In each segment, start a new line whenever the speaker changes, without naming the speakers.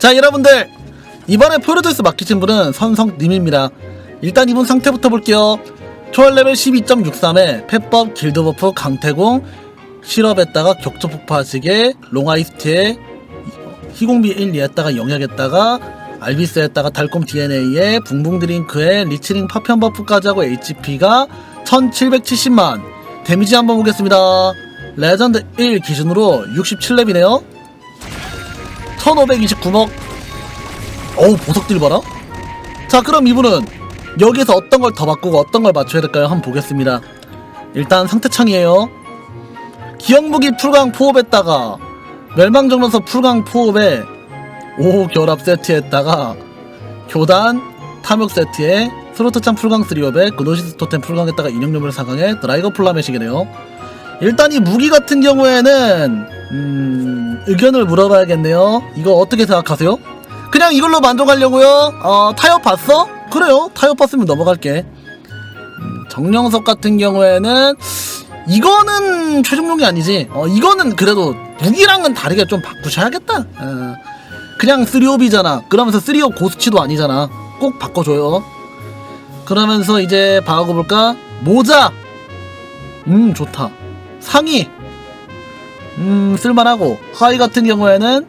자 여러분들. 이번에 프로듀스 맡기신 분은 선성님입니다. 일단 이분 상태부터 볼게요. 초월 레벨 12.63에 펫법 길드 버프 강태공 실업했다가 격조 폭파시계 롱아이스트에 희공비 1, 2했다가 영역했다가 알비스 했다가 달콤 DNA에 붕붕 드링크에 리치링 파편 버프까지 하고 HP가 1770만. 데미지 한번 보겠습니다. 레전드 1 기준으로 67렙이네요 1529억? 어우 보석들 봐라. 자 그럼 이분은 여기서 어떤 걸 더 바꾸고 어떤 걸 맞춰야 될까요? 한번 보겠습니다. 일단 상태창이에요. 기억무기 풀강 포업했다가 멸망정론서 풀강 포업에 5 결합 세트에다가 교단 탐욕 세트에 스로트창 풀강 3업에 그노시스 토템 풀강에다가 인형료물 사강에 드라이거 플라메식이네요. 일단 이 무기 같은 경우에는 음, 의견을 물어봐야겠네요 이거 어떻게 생각하세요? 그냥 이걸로 만족하려고요? 어, 타협 봤어? 그래요 타협 봤으면 넘어갈게 음, 정령석 같은 경우에는 이거는 최종용이 아니지. 어, 이거는 그래도 무기랑은 다르게 좀 바꾸셔야겠다. 어, 그냥 3옵이잖아. 그러면서 3옵 고수치도 아니잖아. 꼭 바꿔줘요. 그러면서 이제 봐볼까? 모자! 음, 좋다. 상의! 음, 쓸만하고. 하의 같은 경우에는,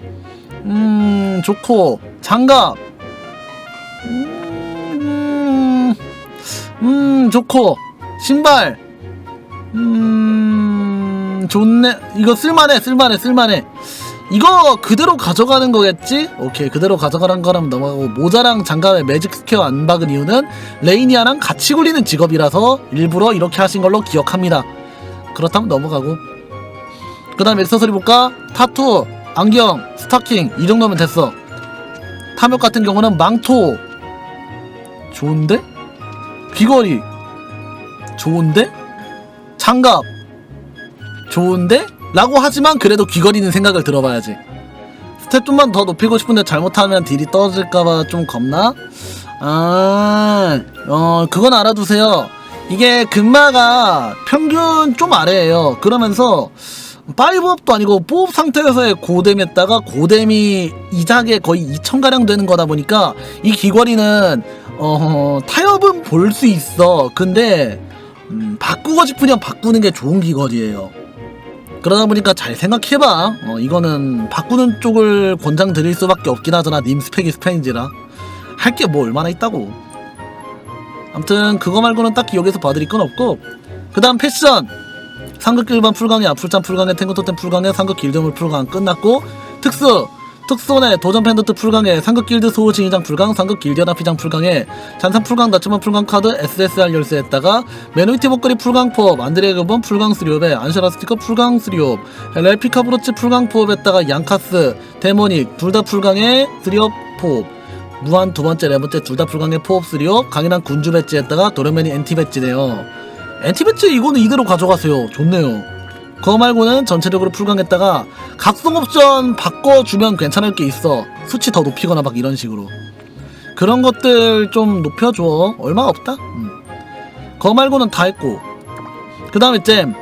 음, 좋고. 장갑! 음, 음, 좋고. 신발! 음 좋네 이거 쓸만해 쓸만해 쓸만해 이거 그대로 가져가는 거겠지? 오케이 그대로 가져가는 거라면 넘어가고 모자랑 장갑에 매직 스퀘어 안 박은 이유는 레이니아랑 같이 굴리는 직업이라서 일부러 이렇게 하신 걸로 기억합니다 그렇다면 넘어가고 그 다음 액세서리 볼까? 타투 안경 스타킹 이 정도면 됐어 탐욕 같은 경우는 망토 좋은데? 귀걸이 좋은데? 장갑 좋은데? 라고 하지만 그래도 귀걸이는 생각을 들어봐야지 스텝 좀만 더 높이고 싶은데 잘못하면 딜이 떨어질까봐 좀 겁나? 아, 어, 그건 알아두세요. 이게 금마가 평균 좀 아래에요. 그러면서, 5업도 아니고 4업 상태에서의 고뎀에다가 고뎀이 이작에 거의 2천가량 되는 거다 보니까 이 귀걸이는, 어, 타협은 볼 수 있어. 근데, 음, 바꾸고 싶으면 바꾸는 게 좋은 귀걸이에요. 그러다 보니까 잘 생각해봐. 어, 이거는 바꾸는 쪽을 권장 드릴 수밖에 없긴 하잖아. 님 스펙이 스펙인지라. 할 게 뭐 얼마나 있다고. 아무튼 그거 말고는 딱히 여기서 봐드릴 건 없고 그 다음 패션 상극 일반 풀강에 앞풀짠 풀강에 탱고토템 풀강에 상극 길드물 풀강 끝났고 특수 특손의 도전 팬더트 풀강에 상극 길드 소호 진의장 풀강 상극 길드 연합회장 풀강에 잔산 풀강 나츠만 풀강 카드 SSR 열쇠에다가 메노이티 목걸이 풀강 포업 안드레 그본 풀강 스리옵에 안샤라 스티커 풀강 스리옵 레피카 브로치 풀강 포업에다가 양카스 데모닉 둘 다 풀강에 스리옵 포업 무한 두 번째 네 번째 둘다 풀강에 포업 스리옵 강인한 군주 배지에다가 도레맨이 엔티 배지네요 엔티 배지 이거는 이대로 가져가세요. 좋네요. 그거 말고는 전체적으로 풀강했다가 각성 옵션 바꿔주면 괜찮을 게 있어. 수치 더 높이거나 막 이런 식으로. 그런 것들 좀 높여줘. 얼마 없다? 음. 그거 말고는 다 했고. 그 다음에 잼.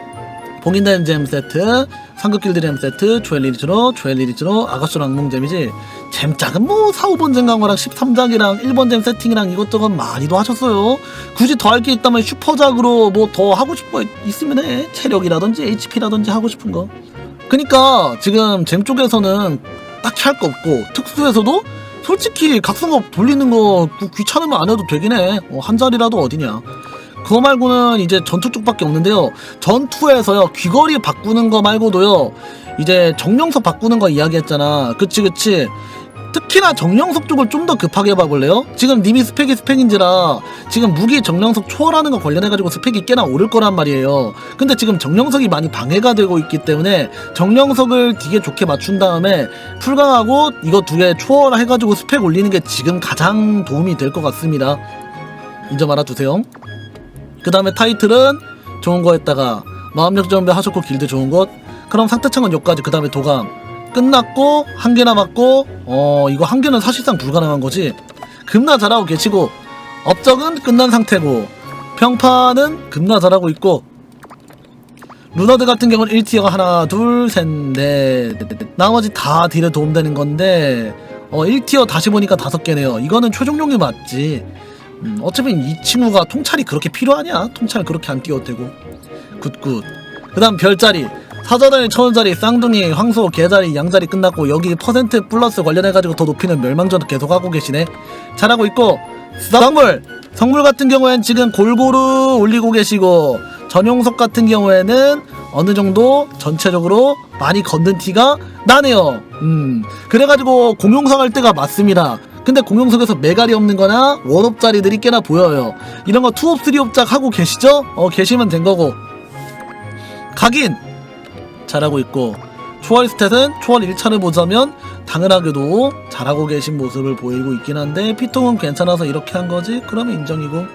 봉인된 잼 세트 상급 길드 잼 세트 조엘리리즈로 조엘리리즈로 아가쇼 랑몽잼이지 잼 짝은 뭐 4, 5번 잼 강화랑 13작이랑 1번 잼 세팅이랑 이것저것 많이도 하셨어요 굳이 더 할 게 있다면 슈퍼작으로 뭐 더 하고 거 있으면 해 체력이라든지 HP라든지 하고 싶은 거 그니까 지금 잼 쪽에서는 딱히 할 거 없고 특수에서도 솔직히 각성업 돌리는 거 귀찮으면 안 해도 되긴 해. 어, 한 자리라도 어디냐. 그거 말고는 이제 전투 쪽밖에 없는데요. 전투에서요 귀걸이 바꾸는 거 말고도요. 이제 정령석 바꾸는 거 이야기했잖아. 그치 그치. 특히나 정령석 쪽을 좀 더 급하게 봐볼래요? 지금 님이 스펙이 스펙인지라 지금 무기 정령석 초월하는 거 관련해가지고 스펙이 꽤나 오를 거란 말이에요. 근데 지금 정령석이 많이 방해가 되고 있기 때문에 정령석을 되게 좋게 맞춘 다음에 풀강하고 이거 두 개 초월해가지고 스펙 올리는 게 지금 가장 도움이 될 것 같습니다. 이점 알아두세요. 그 다음에 타이틀은 좋은 거에다가 마음력 전배 하셨고 길드 좋은 것. 그럼 상태 창은 여기까지 그 다음에 도감. 끝났고 한 개 남았고 어 이거 한 개는 사실상 불가능한 거지. 금나 잘하고 계시고 업적은 끝난 상태고 평판은 금나 잘하고 있고. 루너드 같은 경우는 1티어가 하나 둘셋넷 나머지 다 딜에 도움되는 건데 어 1티어 다시 보니까 다섯 개네요. 이거는 최종용이 맞지 음, 어차피 이 친구가 통찰이 그렇게 필요하냐? 통찰 그렇게 안 띄워도 되고. 굿굿. 그 다음 별자리. 사자다리 천원짜리 쌍둥이 황소 개자리 양자리 끝났고 여기 퍼센트 플러스 관련해가지고 더 높이는 멸망전 계속 하고 계시네. 잘하고 있고. 성물 성물 같은 경우엔 지금 골고루 올리고 계시고 전용석 같은 경우에는 어느 정도 전체적으로 많이 걷는 티가 나네요. 음 그래가지고 공용석 할 때가 맞습니다. 근데 공용석에서 메갈이 없는 거나 원업자리들이 꽤나 보여요. 이런 거 투업 쓰리업작 하고 계시죠? 어 계시면 된 거고 각인 잘하고 있고 초월 스탯은 초월 1차를 보자면 당연하게도 잘하고 계신 모습을 보이고 있긴 한데 피통은 괜찮아서 이렇게 한 거지? 그러면 인정이고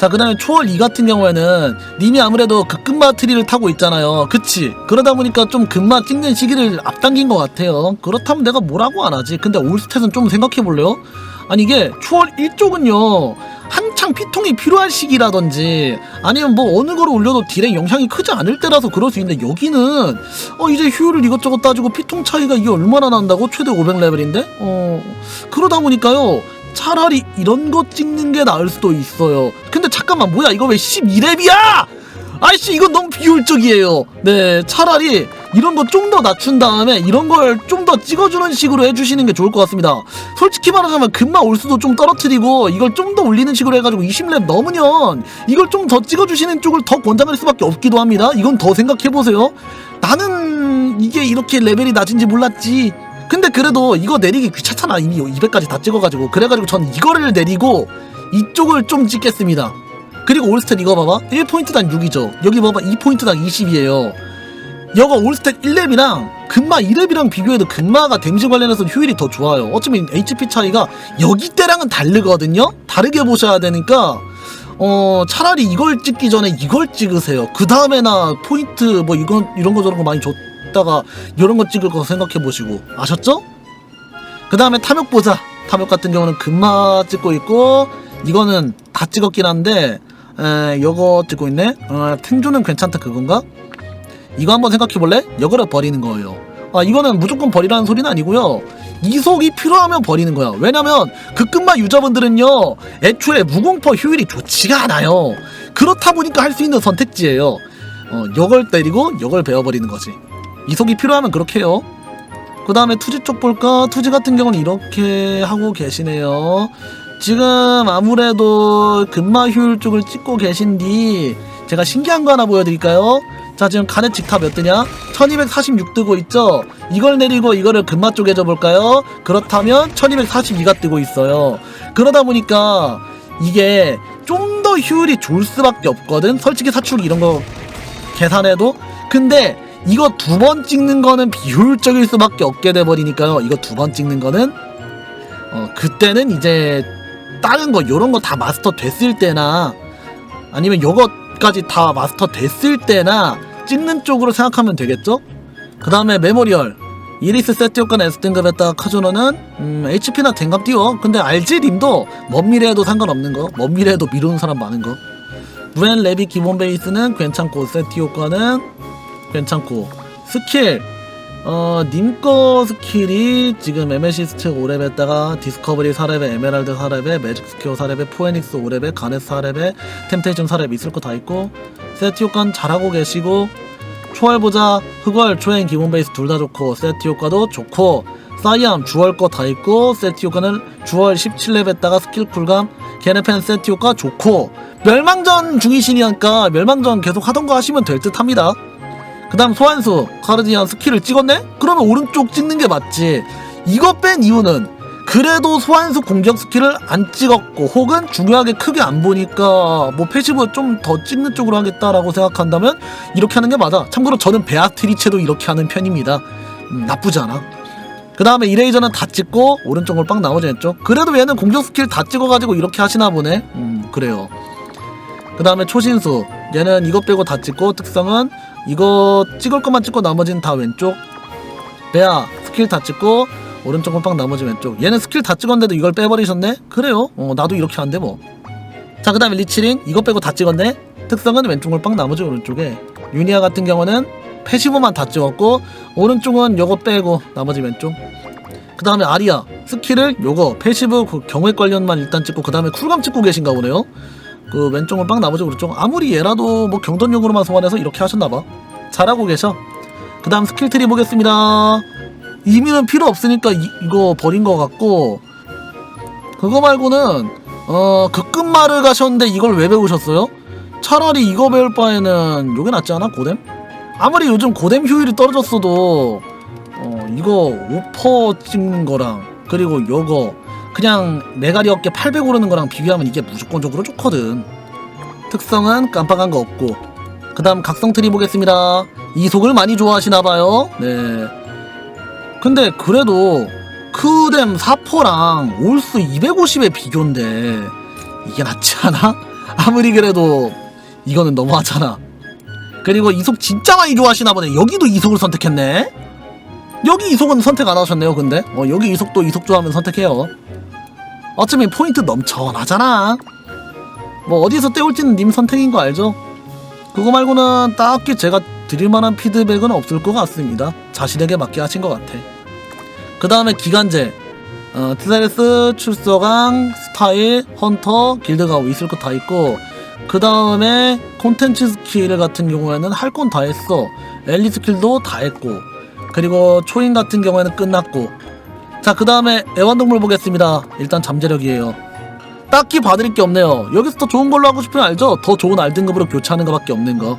자 그 다음에 초월 2 같은 경우에는 님이 아무래도 그 끝마 트리를 타고 있잖아요. 그치? 그러다 보니까 좀 끝마 찍는 시기를 앞당긴 것 같아요. 그렇다면 내가 뭐라고 안 하지? 근데 올스탯은 좀 생각해 볼래요? 아니 이게 초월 1쪽은요 한창 피통이 필요한 시기라든지 아니면 뭐 어느 거를 올려도 딜에 영향이 크지 않을 때라서 그럴 수 있는데 여기는 어 이제 효율을 이것저것 따지고 피통 차이가 이게 얼마나 난다고? 최대 500레벨인데? 어 그러다 보니까요 차라리 이런 거 찍는 게 나을 수도 있어요. 근데 잠깐만 뭐야 이거 왜 12렙이야? 아이씨 이건 너무 비효율적이에요. 네 차라리 이런 거 좀 더 낮춘 다음에 이런 걸 좀 더 찍어주는 식으로 해주시는 게 좋을 것 같습니다. 솔직히 말하자면 금방 올 수도 좀 떨어뜨리고 이걸 좀 더 올리는 식으로 해가지고 20렙 넘으면 이걸 좀 더 찍어주시는 쪽을 더 권장할 수밖에 없기도 합니다. 이건 더 생각해보세요. 나는 이게 이렇게 레벨이 낮은지 몰랐지 근데 그래도 이거 내리기 귀찮잖아. 이미 200까지 다 찍어가지고. 그래가지고 전 이거를 내리고 이쪽을 좀 찍겠습니다. 그리고 올스탯 이거 봐봐. 1포인트당 6이죠. 여기 봐봐. 2포인트당 20이에요. 여가 올스탯 1렙이랑 금마 2렙이랑 비교해도 금마가 데미지 관련해서 효율이 더 좋아요. 어차피 HP 차이가 여기 때랑은 다르거든요? 다르게 보셔야 되니까 어 차라리 이걸 찍기 전에 이걸 찍으세요 그 다음에나 포인트 뭐 이건 이런 거 저런 거 많이 줬다가 이런 거 찍을 거 생각해 보시고 아셨죠? 그 다음에 탐욕 보자 탐욕 같은 경우는 금마 찍고 있고 이거는 다 찍었긴 한데 에 요거 찍고 있네 어, 탱조는 괜찮다 그건가? 이거 한번 생각해 볼래? 이거를 버리는 거예요 아 이거는 무조건 버리라는 소리는 아니고요 이속이 필요하면 버리는 거야. 왜냐면 그 끝마 유저분들은요 애초에 무공포 효율이 좋지가 않아요. 그렇다 보니까 할 수 있는 선택지예요. 어 요걸 때리고 요걸 베어버리는 거지. 이속이 필요하면 그렇게 해요. 그 다음에 투지 쪽 볼까? 투지 같은 경우는 이렇게 하고 계시네요. 지금 아무래도 근마 효율 쪽을 찍고 계신 뒤 제가 신기한 거 하나 보여드릴까요? 자 지금 간의 직타 몇 뜨냐? 1246 뜨고 있죠? 이걸 내리고 이거를 근마 쪽에 줘볼까요? 그렇다면 1242가 뜨고 있어요 그러다 보니까 이게 좀 더 효율이 좋을 수밖에 없거든 솔직히 사출 이런 거 계산해도 근데 이거 두 번 찍는 거는 비효율적일 수밖에 없게 돼 버리니까요 이거 두 번 찍는 거는 어 그때는 이제 다른 거 요런 거 다 마스터 됐을 때나 아니면 요것까지 다 마스터 됐을 때나 찍는 쪽으로 생각하면 되겠죠? 그 다음에 메모리얼. 이리스 세트 효과는 S등급에다가 카조노는 음, HP나 댕감 띄워. 근데 알지 님도? 먼 미래에도 상관없는 거먼 미래에도 미루는 사람 많은 거. 무엔 레비 기본 베이스는 괜찮고 세트 효과는 괜찮고. 스킬 어 님거 스킬이 지금 에메시스트 5렙에다가 디스커버리 4렙에 에메랄드 4렙에 매직 스퀘어 4렙에 포에닉스 5렙에 가네스 4렙에 템테이션 4렙 있을 거 다 있고 세트 효과는 잘하고 계시고 초월보자 흑월 초행 기본 베이스 둘 다 좋고 세트 효과도 좋고 사이암 주월 거다 있고 세트 효과는 주월 17렙에다가 스킬 쿨감 게네펜 세트 효과 좋고 멸망전 중이시니까 멸망전 계속 하던 거 하시면 될 듯 합니다 그 다음 소환수 카르디안 스킬을 찍었네? 그러면 오른쪽 찍는 게 맞지. 이거 뺀 이유는 그래도 소환수 공격 스킬을 안 찍었고 혹은 중요하게 크게 안 보니까 뭐 패시브 좀 더 찍는 쪽으로 하겠다라고 생각한다면 이렇게 하는 게 맞아. 참고로 저는 베아트리체도 이렇게 하는 편입니다. 음, 나쁘지 않아. 그 다음에 이레이저는 다 찍고 오른쪽을 빵 나머지 왼쪽 그래도 얘는 공격 스킬 다 찍어가지고 이렇게 하시나 보네. 음 그래요. 그 다음에 초신수. 얘는 이거 빼고 다 찍고 특성은 이거 찍을 것만 찍고 나머지는 다 왼쪽. 베아 스킬 다 찍고 오른쪽 은빵 나머지 왼쪽. 얘는 스킬 다 찍었는데도 이걸 빼버리셨네? 그래요? 어 나도 이렇게 한대 뭐자 그 다음에 리치링. 이거 빼고 다 찍었네? 특성은 왼쪽 을빵 나머지 오른쪽에. 유니아 같은 경우는 패시브만 다 찍었고 오른쪽은 요거 빼고 나머지 왼쪽. 그 다음에 아리아. 스킬을 요거 패시브 그 경획 관련만 일단 찍고 그 다음에 쿨감 찍고 계신가 보네요 그 왼쪽은 빵 나머지 오른쪽 아무리 얘라도 뭐 경전용으로만 소환해서 이렇게 하셨나봐 잘하고 계셔 그 다음 스킬 트리 보겠습니다 이미는 필요 없으니까 이, 이거 버린 것 같고 그거 말고는 어 극급마를 가셨는데 이걸 왜 배우셨어요? 차라리 이거 배울 바에는 요게 낫지 않아 고뎀? 아무리 요즘 고뎀 효율이 떨어졌어도 어 이거 오퍼 찍는 거랑 그리고 요거 그냥 메가리 어깨 800 오르는 거랑 비교하면 이게 무조건적으로 좋거든. 특성은 깜빡한 거 없고. 그 다음 각성 트리 보겠습니다. 이속을 많이 좋아하시나봐요. 네. 근데 그래도 크뎀 4포랑 올스 250의 비교인데 이게 낫지 않아? 아무리 그래도 이거는 너무하잖아. 그리고 이속 진짜 많이 좋아하시나 보네. 여기도 이속을 선택했네. 여기 이속은 선택 안 하셨네요 근데. 어, 여기 이속도 이속 좋아하면 선택해요 어차피 포인트 넘쳐나잖아. 뭐 어디서 때울지는 님 선택인 거 알죠? 그거 말고는 딱히 제가 드릴 만한 피드백은 없을 것 같습니다. 자신에게 맞게 하신 것 같아. 그 다음에 기간제. 어, 티사레스, 출서강, 스타일, 헌터, 길드가우 있을 거다 있고 그 다음에 콘텐츠 스킬 같은 경우에는 할 건 다 했어. 엘리 스킬도 다 했고 그리고 초인 같은 경우에는 끝났고 자 그 다음에 애완동물 보겠습니다. 일단 잠재력이에요. 딱히 봐드릴 게 없네요. 여기서 더 좋은 걸로 하고 싶으면 알죠? 더 좋은 알등급으로 교체하는 것밖에 없는 거.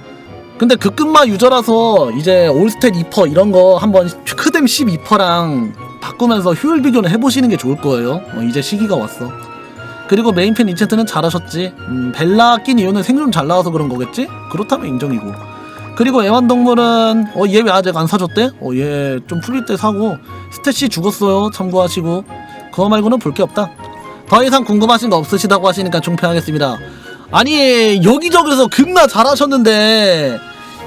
근데 극급마 유저라서 이제 올스탯 2퍼 이런 거 한번 크뎀 12퍼랑 바꾸면서 효율 비교는 해보시는 게 좋을 거예요. 어, 이제 시기가 왔어. 그리고 메인팬 인챈트는 잘하셨지? 음, 벨라 낀 이유는 생존 잘 나와서 그런 거겠지? 그렇다면 인정이고. 그리고 애완동물은 어 얘 왜 아직 안 사줬대? 어 얘 좀 풀릴 때 사고 스탯이 죽었어요. 참고하시고. 그거 말고는 볼 게 없다. 더 이상 궁금하신 거 없으시다고 하시니까 종패하겠습니다. 아니 여기저기서 겁나 잘하셨는데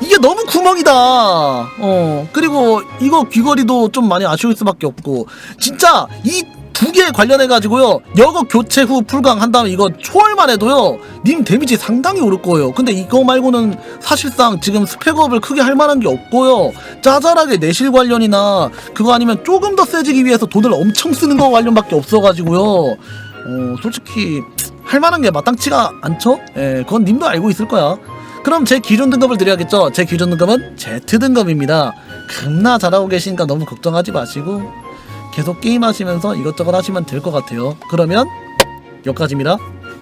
이게 너무 구멍이다. 어 그리고 이거 귀걸이도 좀 많이 아쉬울 수밖에 없고. 진짜 이 두 개 관련해 가지고요. 여거 교체 후 다음에 이거 초월만 해도요. 님 데미지 상당히 오를 거예요. 근데 이거 말고는 사실상 지금 스펙업을 크게 할 만한 게 없고요. 짜잘하게 내실 관련이나 그거 아니면 조금 더 세지기 위해서 돈을 엄청 쓰는 거 관련밖에 없어 가지고요. 어 솔직히 할 만한 게 마땅치가 않죠? 예 그건 님도 알고 있을 거야. 그럼 제 기준 등급을 드려야겠죠? 제 기준 등급은 Z 등급입니다. 겁나 잘하고 계시니까 너무 걱정하지 마시고 계속 게임하시면서 이것저것 하시면 될 것 같아요. 그러면 여기까지입니다.